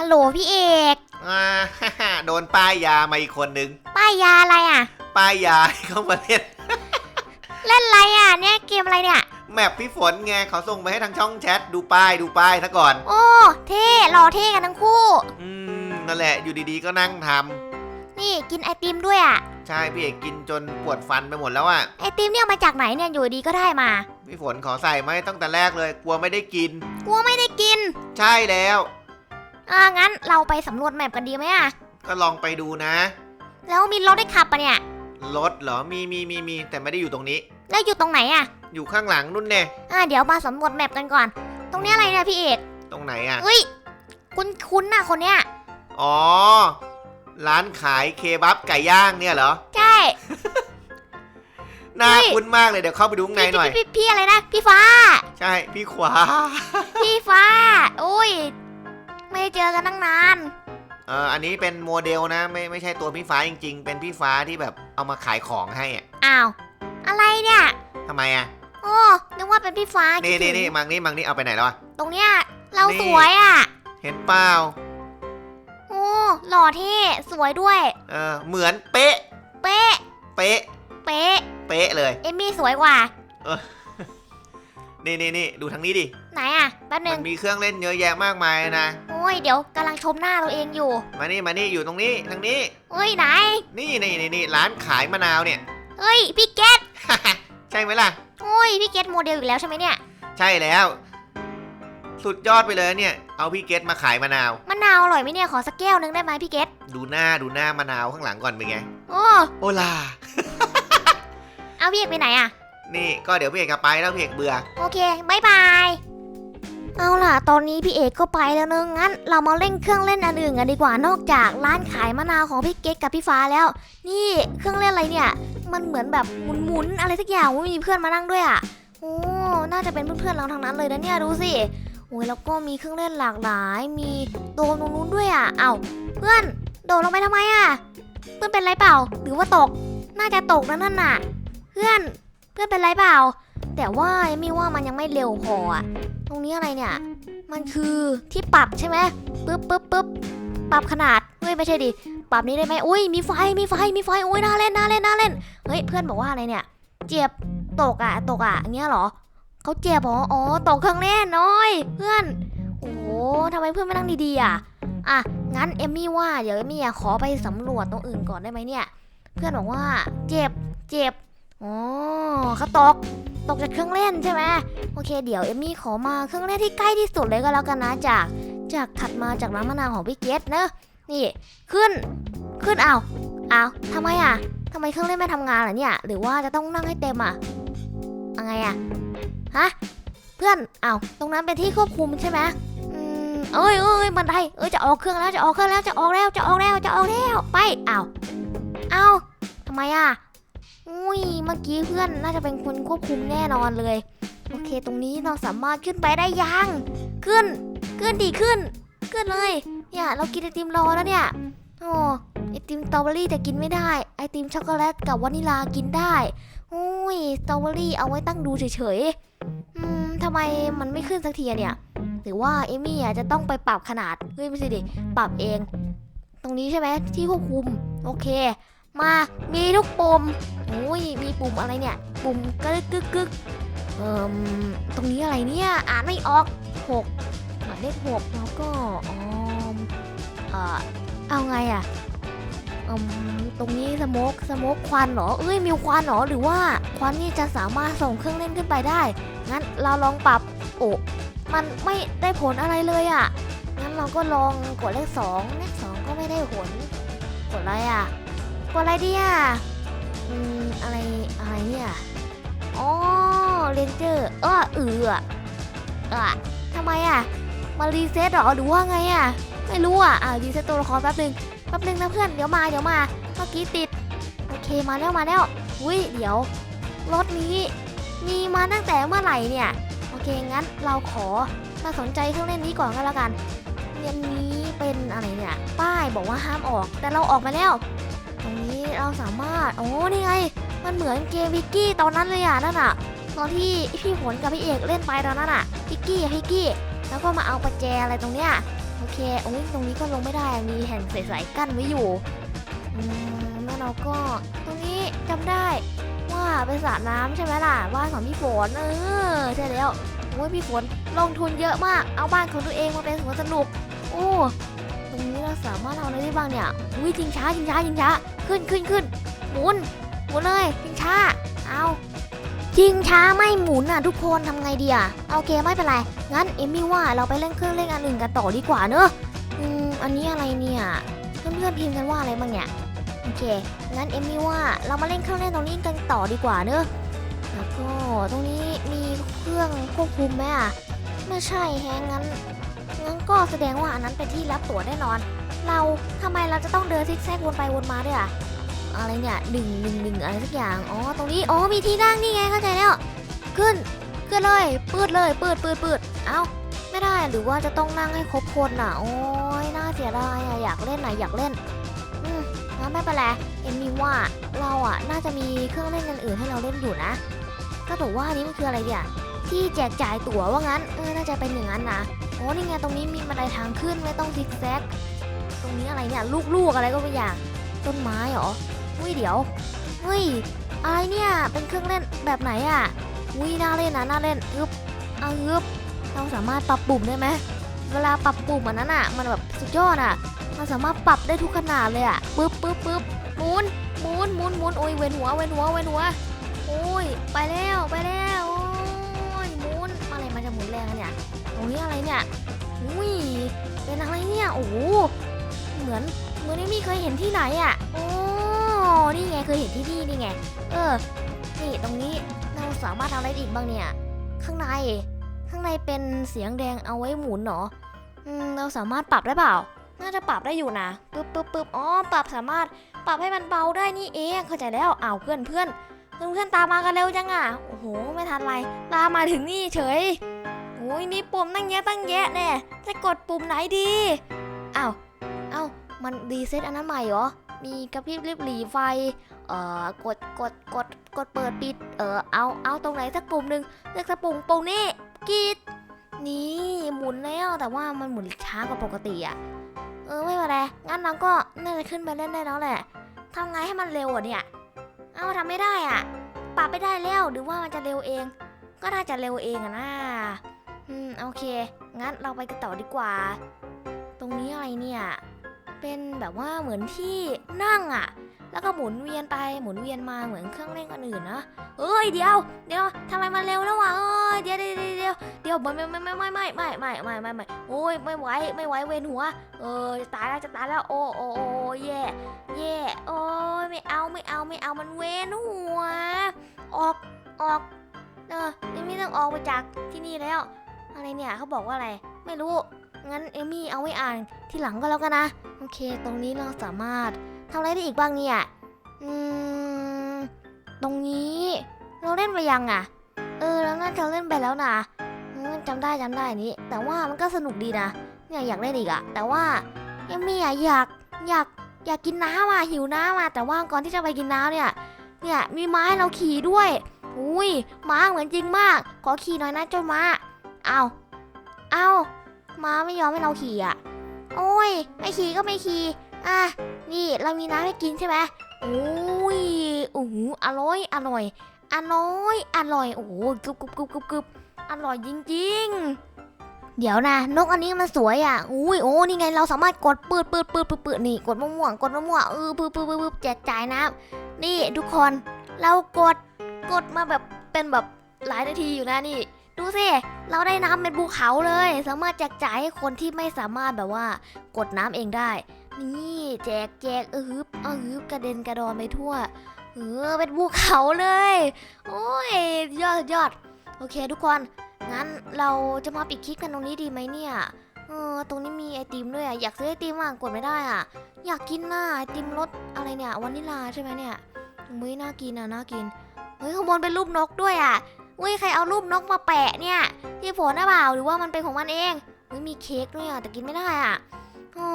ฮัลโหลพี่เอกอ่าโดนป้ายยามาอีกคนนึง ป้ายยาอะไรอะ ป้ายยาให้เขามาเล่น เล่นอะไรอะ เนี่ยเกมอะไรเนี่ย แมปพี่ฝนไงเขาส่งมาให้ทางช่องแชทดูป้ายดูป้ายซะก่อน โอ้ เท่หล่อเท่กันทั้งคู่ อืมนั่นแหละอยู่ดีๆก็นั่งทำนี่กินไอติมด้วยอะ ใช่พี่เอกกินจนปวดฟันไปหมดแล้วอะ ไอติมเนี่ยมาจากไหนเนี่ยอยู่ดีก็ได้มาพี่ฝนขอใส่ไหมตั้งแต่แรกเลย กลัวไม่ได้กิน กลัวไม่ได้กิน ใช่แล้ว อ่างั้นเราไปสำรวจแมปกันดีไหมอะ ก็ลองไปดูนะ แล้วมีรถได้ขับปะเนี่ย รถเหรอ มีมีมีมีแต่ไม่ได้อยู่ตรงนี้ แล้วอยู่ตรงไหนอะ อยู่ข้างหลังนู่นเน่อ่าเดี๋ยวมาสำรวจแมปกันก่อน ตรงเนี้ยอะไรเนี่ยพี่เอกตรงไหนอะ เฮ้ย คุ้นคุ้นๆน่ะคนเนี้ย อ๋อ ร้านขายเคบับไก่ย่างเนี่ยเหรอ ใช่ น่าเฮ้ย คุ้นมากเลยเดี๋ยวเข้าไปดูข้างในหน่อย พี่พี่พี่อะไรนะ พี่ฟ้า ใช่ พี่ขวา พี่ฟ้าอุ้ย ไม่ได้เจอกันตั้งนาน เอออันนี้เป็นโมเดลนะไม่ไม่ใช่ตัวพี่ฟ้าจริง ๆ เป็นพี่ฟ้าที่แบบเอามาขายของให้อะอ้าว อะไรเนี่ย ทำไมอะโอ้นึกว่าเป็นพี่ฟ้านี่คิดนี่ถึงนี่มังนี่มังนี่เอาไปไหนแล้วอะ ตรงเนี้ยเรานี่ สวยอะ เห็นเปล่าโอ้หล่อเท่สวยด้วย เออเหมือนเป๊ะ เป๊ะ เป๊ะ เป๊ะ เป๊ะเลย เอมมี่สวยกว่า นี่นี่นี่ดูทางนี้ดิ ไหนอะแป๊บหมันึนงมีเครื่องเล่นเยอะแยะมากมายนะโอ้ ยเดี๋ยวกำลังชมหน้าตัวเองอยู่มานี่มานี่อยู่ตรงนี้ทางนี้เฮ้ยไหน นี่นี่นี่นี่ร้านขายมะนาวเนี่ยเฮ้ยพี่เกตใช่ไหมล่ะ โอ้ยพี่เกตโมเดลอีกแล้วใช่ไหมเนี่ย ใช่แล้ว สุดยอดไปเลยเนี่ย เอาพี่เกตมาขายมะนาว มะนาวอร่อยไหมเนี่ยขอสักแก้วหนึงได้ไหมพี่เกตดูหน้าดูหน้ามะนาวข้างหลังก่อนเป็นไง โอ้โอลา เอาพี่เอกไปไหนอะ นี่ก็เดี๋ยวพี่เอกจะไปแล้วพี่เอกเบื่อ โอเคบายบาย เอาล่ะ ตอนนี้พี่เอกก็ไปแล้วนึงงั้น เรามาเล่นเครื่องเล่นอันอื่นกันดีกว่านอกจากร้านขายมะนาวของพี่เก๊กกับพี่ฟ้าแล้ว นี่เครื่องเล่นอะไรเนี่ย มันเหมือนแบบหมุนๆอะไรสักอย่างว่มีเพื่อนมานั่งด้วยอะโอ้น่าจะเป็นเพื่อนๆเราทั้งนั้นเลยนะเนี่ยดูสิโอ้ยแล้วก็มีเครื่องเล่นหลากหลาย มีโดนตรงนู้นด้วยอะเอ้าเพื่อนโดดลงไปทำไมอะเพื่อนเป็นไรเปล่า หรือว่าตก น่าจะตกนะนั่นน่ะ เพื่อนเพื่อนเป็นไรเปล่า แต่ว่าเอมมี่ว่ามันยังไม่เร็วพออะตรงนี้อะไรเนี่ย มันคือที่ปรับใช่ไหมปึ๊บปึ๊บปึ๊บปรับขนาดเฮ้ยไม่ใช่ดิปรับนี้ได้ไหมอุ้ยมีไฟมีไฟมีไฟอุ้ยน่าเล่นน่าเล่นน่าเล่นเฮ้ยเพื่อนบอกว่าอะไรเนี่ย เจ็บตกอะตกอะอย่างเงี้ยเหรอเขาเจ็บหรออ๋อตกเครื่องเล่นน้อย เพื่อนโอ้โหทำไมเพื่อนไม่นั่งดีๆอะอะงั้นเอมมี่ว่าเดี๋ยวเอมมี่ขอไปสำรวจตรงอื่นก่อนได้ไหมเนี่ย เพื่อนบอกว่าเจ็บเจ็บอ๋อเขาตก ตกจากเครื่องเล่นใช่ไหมโอเค เดี๋ยวเอมมี่ขอมาเครื่องเล่นที่ใกล้ที่สุดเลยก็แล้วกันนะจาก จากถัดมาจากร้านมะนาวของพี่เกตเนอะนี่ขึ้นขึ้นเอาเอาทำไมอะทำไมเครื่องเล่นไม่ทำงานเหรอเนี่ย หรือว่าจะต้องนั่งให้เต็มอะยังไงอะฮะเพื่อนเอาตรงนั้นเป็นที่ควบคุมใช่ไหมอืมเอ้ยเอ้ยบันไดเอ้ยจะออกเครื่องแล้วจะออกเครื่องแล้วจะออกแล้วจะออกแล้วจะออกแล้วไปเอาเอาทำไมอะ อุ้ย เมื่อกี้เพื่อนน่าจะเป็นคนควบคุมแน่นอนเลย โอเค ตรงนี้เราสามารถขึ้นไปได้ยัง ขึ้น ขึ้นดีขึ้น ขึ้นเลย เนี่ย เรากินไอติมรอแล้วเนี่ย โอ้ไอติมสตรอเบอรี่แต่กินไม่ได้ ไอติมช็อกโกแลตกับวานิลากินได้อุ้ยสตรอเบอรี่เอาไว้ตั้งดูเฉยๆอืมทำไมมันไม่ขึ้นสักทีเนี่ย หรือว่าเอมี่อะจะต้องไปปรับขนาด เฮ้ยไม่ใช่ดิ ปรับเอง ตรงนี้ใช่ไหมที่ควบคุม โอเค มามีทุกปุ่มโอ้ยมีปุ่มอะไรเนี่ย ปุ่มกึกกึกกึกเอ่มตรงนี้อะไรเนี่ยอ่านไม่ออกหกหมายเลขหกแล้วก็อมเออเอาไงอะอืมตรงนี้สโมกสโมกควันเหรอเอ้ยมีควันเหรอหรือว่าควันนี่จะสามารถส่งเครื่องเล่นขึ้นไปได้ งั้นเราลองปรับโอ้มันไม่ได้ผลอะไรเลยอะงั้นเราก็ลองกดเลขสองเลขสองก็ไม่ได้ผลกดอะไรอะ อะไรเดีอะอืมอะไรอะไรเนี่ยอ๋อเรนเจอร์เออเออเออทำไมอะมารีเซ็ตหรอหรือว่าไงอะไม่รู้อะอ่ารีเซ็ตตัวละครแป๊บนึงแป๊บนึงนะเพื่อนเดี๋ยวมาเดี๋ยวมาเมื่อกี้ติดโอเคมาแล้วมาแล้วอุ้ยเดี๋ยวรถนี้มีมาตั้งแต่เมื่อไหร่เนี่ยโอเคงั้นเราขอมาสนใจเครื่องเล่นนี้ก่อนก็แล้วกันเรียนนี้เป็นอะไรเนี่ยป้ายบอกว่าห้ามออก แต่เราออกมาแล้ว ตรงนี้เราสามารถ โอ้นี่ไง มันเหมือนเกมวิกกี้ตอนนั้นเลยอะนั่นอะ ตอนที่พี่ฝนกับพี่เอกเล่นไปตอนนั้นอะวิกกี้อะวิกกี้ แล้วก็มาเอาประแจอะไรตรงเนี้ย โอเค โอ้ยตรงนี้ก็ลงไม่ได้ มีแห่งใสๆกั้นไว้อยู่อืมแล้วเราก็ตรงนี้จำได้ว่าเป็นสระน้ำใช่ไหมล่ะบ้านของพี่ฝนเออใช่แล้วโอ้ยพี่ฝนลงทุนเยอะมาก เอาบ้านของตัวเองมาเป็นสวนสนุก โอ้ สามารถเอาอะไรได้บ้างเนี่ยอุ้ยจริงช้าจริงช้าจริงช้าขึ้นขึ้นขึ้นหมุนหมุนเลยจริงช้า เอาจริงช้าไม่หมุนอะทุกคนทำไงดีอะโอเคไม่เป็นไรงั้นเอมมี่ว่าเราไปเล่นเครื่องเล่นอันอื่นกันต่อดีกว่าเนอะอืมอันนี้อะไรเนี่ยเพื่อนๆพิมพ์กันว่าอะไรบ้างเนี่ยโอเคงั้นเอมมี่ว่าเรามาเล่นเครื่องเล่นตรงนี้กันต่อดีกว่าเนอะแล้วก็ตรงนี้มีเครื่องควบคุมไหมอะไม่ใช่แฮงงั้น งั้นก็แสดงว่าอันนั้นเป็นที่รับตั๋วแน่นอน เราทำไมเราจะต้องเดินซิกแซกวนไปวนมาด้วยอะอะไรเนี่ยหนึ่งหนึ่งหนึ่งอะไรสักอย่าง อ๋อ ตรงนี้ อ๋อ มีที่นั่งนี่ไง เข้าใจแล้ว ขึ้น ขึ้นเลย ปืดเลย ปืดปืดปืดเอ้า ไม่ได้ หรือว่าจะต้องนั่งให้ครบคนน่ะ โอ้ยน่าเสียดายอะอยากเล่นน่ะอยากเล่น อืมงั้นไม่เป็นไร เอ็มมีว่า เราอะ น่าจะมีเครื่องเล่นอื่นอื่นให้เราเล่นอยู่นะ ก็ถูกว่านนี้มันคืออะไรเนี่ย ที่แจกจ่ายตั๋วว่างั้น เออ น่าจะเป็นอย่างนั้นนะ โอ้นี่ไงตรงนี้มีบันไดทางขึ้นไม่ต้องซิกแซก ตรงนี้อะไรเนี่ยลูกๆอะไรก็ไม่อย่างต้นไม้เหรอเฮ้ยเดี๋ยวเฮ้ยอะไรเนี่ยเป็นเครื่องเล่นแบบไหนอะอุ้ยน่าเล่นนะน่าเล่นอึบเอาอึบเราสามารถปรับปุ่มได้ไหมเวลาปรับปุ่มอันนั้นอะ มันแบบสุดยอดอะ มันสามารถปรับได้ทุกขนาดเลยอะปึ๊บปึ๊บปึ๊บหมุนหมุนหมุนหมุนโอ้ยเวียนหัวเวียนหัวเวียนหัวโอ้ยไปแล้วไปแล้วโอ้ยหมุนอะไรมันจะหมุนแรงเนี่ย ตรงนี้อะไรเนี่ยอุ้ยเป็นอะไรเนี่ยโอ้โหเหมือนเหมือนที่มีเคยเห็นที่ไหนอะโอ้นี่ไงเคยเห็นที่นี่นี่ไงเออนี่ตรงนี้เราสามารถทำอะไรอีกบ้างเนี่ย ข้างในข้างในเป็นเสียงแดงเอาไว้หมุนเหรออืมเราสามารถปรับได้เปล่า น่าจะปรับได้อยู่นะปึ๊บปึ๊บปึ๊บอ๋อปรับสามารถปรับให้มันเบาได้นี่เองเข้าใจแล้วอ้าวเพื่อนเพื่อนเพื่อนเพื่อนตามมากันเร็วจังอะโอ้โหไม่ทันไรตามมาถึงนี่เฉย อ้ยมีปุ่มตั้งแยะตั้งแยะแน่จะกดปุ่มไหนดีอ้าวอ้าวมันรีเซ็ตอันนั้นใหม่เหรอ มีกระพริบริบหลีไฟ เอ่อ กด กด กด กดเปิดปิด เออเอา เอาตรงไหนสักปุ่มหนึ่งเลือกสักปุ่มปุ่มนี้กีด นี่หมุนแล้วแต่ว่ามันหมุนช้ากว่าปกติอะเออไม่เป็นไรงั้นเราก็น่าจะขึ้นไปเล่นได้แล้วแหละทำไงให้มันเร็วอะเนี่ย เอาทำไม่ได้อะปรับไม่ได้แล้วหรือว่ามันจะเร็วเอง ก็น่าจะเร็วเองอะนะ อืม โอเค งั้นเราไปกันต่อดีกว่า ตรงนี้อะไรเนี่ย เป็นแบบว่าเหมือนที่นั่งอะ แล้วก็หมุนเวียนไปหมุนเวียนมาเหมือนเครื่องเล่นอันอื่นนะ เอ้ยเดี๋ยว เดี๋ยวทำไมมันเร็วแล้ววะเอ้ยเดี๋ยวเดี๋ยวเดี๋ยวเดี๋ยวเดี๋ยวไม่ไม่ไม่ไม่ไม่ไม่ไม่ไม่ไม่ไม่โอ้ยไม่ไหวไม่ไหวเวียนหัว เออจะตายแล้วจะตายแล้วโอ้โอ้โอ้แย่แย่โอ้ยไม่เอาไม่เอาไม่เอามันเวียนหัว ออกออกเออเอมี่ต้องออกไปจากที่นี่แล้ว อะไรเนี่ยเขาบอกว่าอะไร ไม่รู้ งั้นเอมี่เอาไว้อ่านทีหลังก็แล้วกันนะ โอเค ตรงนี้เราสามารถทำอะไรได้อีกบ้างเนี่ย อืม ตรงนี้ เราเล่นไปยังอะ เออเราน่าจะเล่นไปแล้วนะจำได้จำได้นี้ แต่ว่ามันก็สนุกดีนะ เนี่ยอยากเล่นอีกอะแต่ว่าเอมี่อะอยากอยากอยากกินน้ำอะหิวน้ำอะแต่ว่าก่อนที่จะไปกินน้ำเนี่ย เนี่ยมีม้าให้เราขี่ด้วย อุ้ยม้าเหมือนจริงมาก ขอขี่หน่อยนะเจ้าม้า อาเอาม้าไม่ยอมให้เราขี่อะ โอ้ย ไม่ขี่ก็ไม่ขี่ อะ นี่เรามีน้ำให้กินใช่ไหมโอ้ยโอ้โหอร่อย อร่อย อร่อย อร่อย โอ้โหกรึบกรึบกรึบกรึบกรึบอร่อยจริง ๆ เดี๋ยวนะ นกอันนี้มันสวยอะ อุ้ย โอ้ นี่ไง เราสามารถกดปืดปืดปืดปืดปืดนี่ กดมะม่วงกดมะม่วงเออปืดปืดปืดปืดแจกจ่ายน้ำนี่ทุกคน เรากด กดมาแบบ เป็นแบบหลายนาทีอยู่นะนี่ ดูสิ เราได้น้ำเป็นภูเขาเลย สามารถแจกจ่ายให้คนที่ไม่สามารถแบบว่ากดน้ำเองได้ นี่แจกแจกเออฮึบเออฮึบกระเด็นกระดอนไปทั่ว เออเป็นภูเขาเลย โอ้ยยอดยอด โอเคทุกคน งั้นเราจะมาปิดคลิปกันตรงนี้ดีไหมเนี่ย เออตรงนี้มีไอติมด้วยอะ อยากซื้อไอติมอะกดไม่ได้อะ อยากกินน่ะไอติมรสอะไรเนี่ยวานิลลาใช่ไหมเนี่ยมุ้ยน่ากินอะน่ากิน เฮ้ยข้างบนเป็นรูปนกด้วยอะ อุ้ยใครเอารูปนกมาแปะเนี่ยพี่ฝนหรือเปล่าหรือว่ามันเป็นของมันเองเฮ้ยมีเค้กด้วยอะแต่กินไม่ได้อะอ๋อ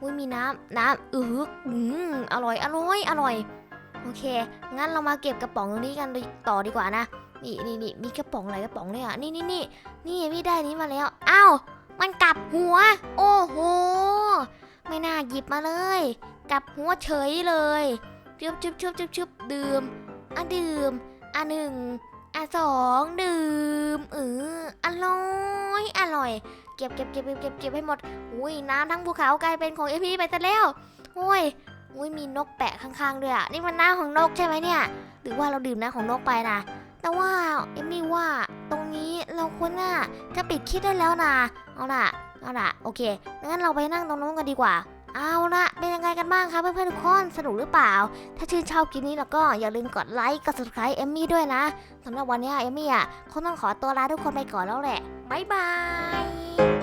อุ้ยมีน้ำน้ำอืออืมอร่อยอร่อยอร่อยโอเค งั้นเรามาเก็บกระป๋องตรงนี้กันต่อดีกว่านะนี่นี่นี่มีกระป๋องหลายกระป๋องเลยอะนี่นี่นี่นี่พี่ได้นี้มาแล้วอ้าวมันกลับหัว โอ้โหไม่น่าหยิบมาเลย กลับหัวเฉยเลยชึบชึบชึบชึบชึบดื่มอะดื่มอะหนึ่ง อะสองดื่มเอออร่อยอร่อย เก็บเก็บเก็บเก็บเก็บเก็บให้หมดอุ้ยน้ำทั้งภูเขากลายเป็นของเอพีไปซะแล้วโอ้ยอุ้ยมีนกแปะข้างๆด้วยอะนี่มันน้ำของนกใช่ไหมเนี่ยหรือว่าเราดื่มน้ำของนกไปนะแต่ว่าเอมมี่ว่าตรงนี้เราควรน่ะจะปิดคลิปได้แล้วนะเอาล่ะเอาล่ะโอเคงั้นเราไปนั่งตรงนู้นกันดีกว่า เอาละเป็นยังไงกันบ้างคะเพื่อนๆทุกคนสนุกหรือเปล่า ถ้าชื่นชอบคลิปนี้แล้วก็อย่าลืมกดไลค์กด subscribe เอมมี่ด้วยนะสำหรับวันนี้เอมมี่อะคงต้องขอตัวลาทุกคนไปก่อนแล้วแหละบ๊ายบาย